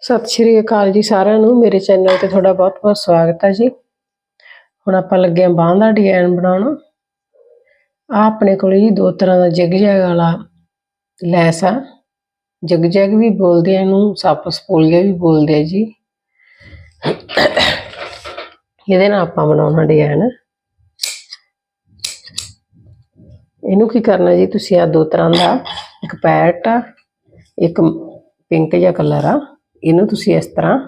ਸਤਿ ਸ਼੍ਰੀ ਅਕਾਲ ਜੀ ਸਾਰਿਆਂ ਨੂੰ। ਮੇਰੇ ਚੈਨਲ ਤੇ ਤੁਹਾਡਾ ਬਹੁਤ-ਬਹੁਤ ਸਵਾਗਤ ਹੈ ਜੀ। ਹੁਣ ਆਪਾਂ ਲੱਗੇ ਆਂ ਬਾਂਹ ਦਾ ਡਿਜ਼ਾਈਨ ਬਣਾਉਣਾ। ਆ ਆਪਣੇ ਕੋਲ ਜੀ ਦੋ ਤਰ੍ਹਾਂ ਦਾ ਜਿਗ ਜੈਗ ਵਾਲਾ ਲੈਸ ਆ। ਜਿਗ ਜੈਗ ਵੀ ਬੋਲਦੇ ਆ ਇਹਨੂੰ, ਸੱਪ ਸਪੋਲੀਆ ਵੀ ਬੋਲਦੇ ਆ ਜੀ। ਇਹਦੇ ਨਾਲ ਆਪਾਂ ਬਣਾਉਣਾ ਡਿਜ਼ਾਈਨ। ਇਹਨੂੰ ਕੀ ਕਰਨਾ ਜੀ, ਤੁਸੀਂ ਆ ਦੋ ਤਰ੍ਹਾਂ ਦਾ, ਇੱਕ ਪੈਟ ਆ, ਇੱਕ ਪਿੰਕ ਜਿਹਾ ਕਲਰ ਆ। ਇਹਨੂੰ ਤੁਸੀਂ ਇਸ ਤਰ੍ਹਾਂ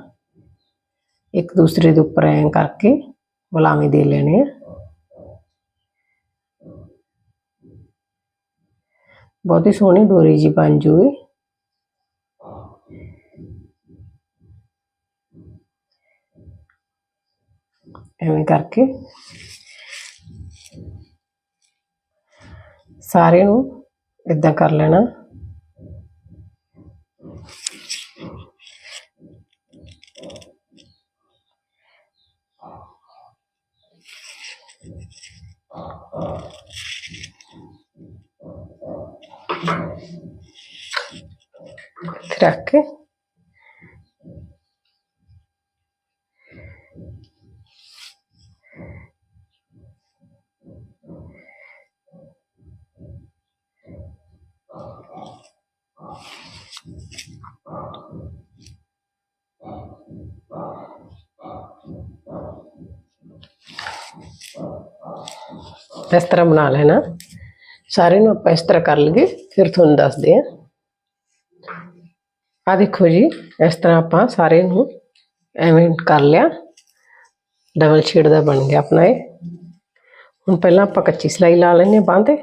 ਇੱਕ ਦੂਸਰੇ ਦੇ ਉੱਪਰ ਐਂ ਕਰਕੇ ਗੁਲਾਮੀ ਦੇ ਲੈਣੇ ਆ। ਬਹੁਤ ਹੀ ਸੋਹਣੀ ਡੋਰੀ ਜੀ ਬਣ ਜੂਗੀ। ਐਵੇਂ ਕਰਕੇ ਸਾਰੇ ਨੂੰ ਇਦਾਂ ਕਰ ਲੈਣਾ। रख के Thank you. ਇਸ ਤਰ੍ਹਾਂ ਬਣਾ ਲੈਣਾ। ਸਾਰੇ ਨੂੰ ਆਪਾਂ ਇਸ ਤਰ੍ਹਾਂ ਕਰ ਲਈਏ, ਫਿਰ ਤੁਹਾਨੂੰ ਦੱਸਦੇ ਆ ਆ ਦੇਖੋ ਜੀ, ਇਸ ਤਰ੍ਹਾਂ ਆਪਾਂ ਸਾਰੇ ਨੂੰ ਐਵੇਂ ਕਰ ਲਿਆ। ਡਬਲ ਸ਼ੇਡ ਦਾ ਬਣ ਗਿਆ ਆਪਣਾ ਇਹ। ਹੁਣ ਪਹਿਲਾਂ ਆਪਾਂ ਕੱਚੀ ਸਲਾਈ ਲਾ ਲੈਂਦੇ ਹਾਂ ਬਾਂਹ ਤੇ।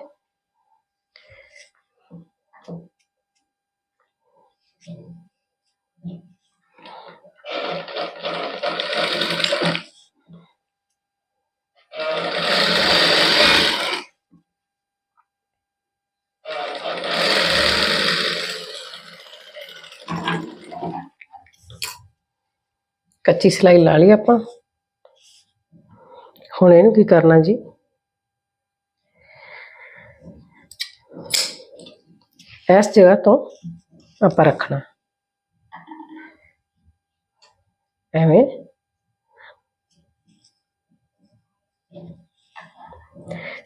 ਕੱਚੀ ਸਲਾਈ ਲਾ ਲਈ ਆਪਾਂ ਹੁਣ ਇਹਨੂੰ ਕੀ ਕਰਨਾ ਜੀ ਇਸ ਜਗ੍ਹਾ ਤੋਂ ਆਪਾਂ ਰੱਖਣਾ ਐਵੇਂ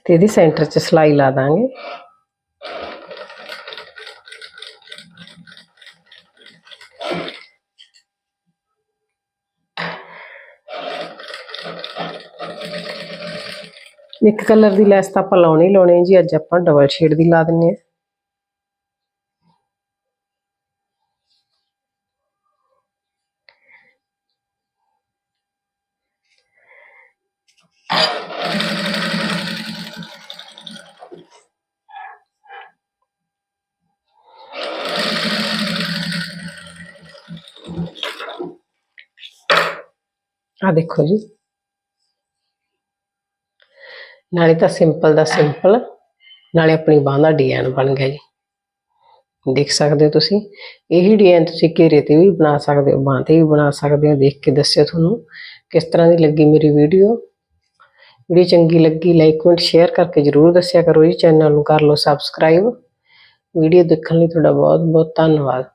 ਤੇ ਇਹਦੀ ਸੈਂਟਰ 'ਚ ਸਲਾਈ ਲਾ ਦਾਂਗੇ ਇੱਕ ਕਲਰ ਦੀ ਲੈਸ ਤਾਂ ਆਪਾਂ ਲਾਉਣੀ ਹੀ ਲਾਉਣੀ ਹੈ ਜੀ ਅੱਜ ਆਪਾਂ ਡਬਲ ਸ਼ੇਡ ਦੀ ਲਾ ਦਿੰਨੇ ਆ ਆ ਦੇਖੋ ਜੀ ਨਾਲੇ ਤਾਂ ਸਿੰਪਲ ਦਾ ਸਿੰਪਲ ਨਾਲੇ ਆਪਣੀ ਬਾਂਹ ਦਾ ਡਿਜ਼ਾਈਨ ਬਣ ਗਿਆ ਜੀ। ਦੇਖ ਸਕਦੇ ਹੋ ਤੁਸੀਂ, ਇਹੀ ਡਿਜ਼ਾਈਨ ਤੁਸੀਂ ਘੇਰੇ ਤੇ ਵੀ ਬਣਾ ਸਕਦੇ ਹੋ, ਬਾਂਹ ਤੇ ਵੀ ਬਣਾ ਸਕਦੇ ਹੋ, ਦੇਖ ਕੇ ਦੱਸਿਓ ਤੁਹਾਨੂੰ ਕਿਸ ਤਰ੍ਹਾਂ ਦੀ ਲੱਗੀ ਮੇਰੀ ਵੀਡੀਓ ਵੀਡੀਓ ਚੰਗੀ ਲੱਗੀ ਲਾਈਕ ਕਮੈਂਟ ਸ਼ੇਅਰ ਕਰਕੇ ਜਰੂਰ ਦੱਸਿਆ ਕਰੋ ਜੀ ਚੈਨਲ ਨੂੰ ਕਰ ਲਓ ਸਬਸਕ੍ਰਾਈਬ ਵੀਡੀਓ ਦੇਖਣ ਲਈ ਤੁਹਾਡਾ ਬਹੁਤ ਬਹੁਤ ਧੰਨਵਾਦ।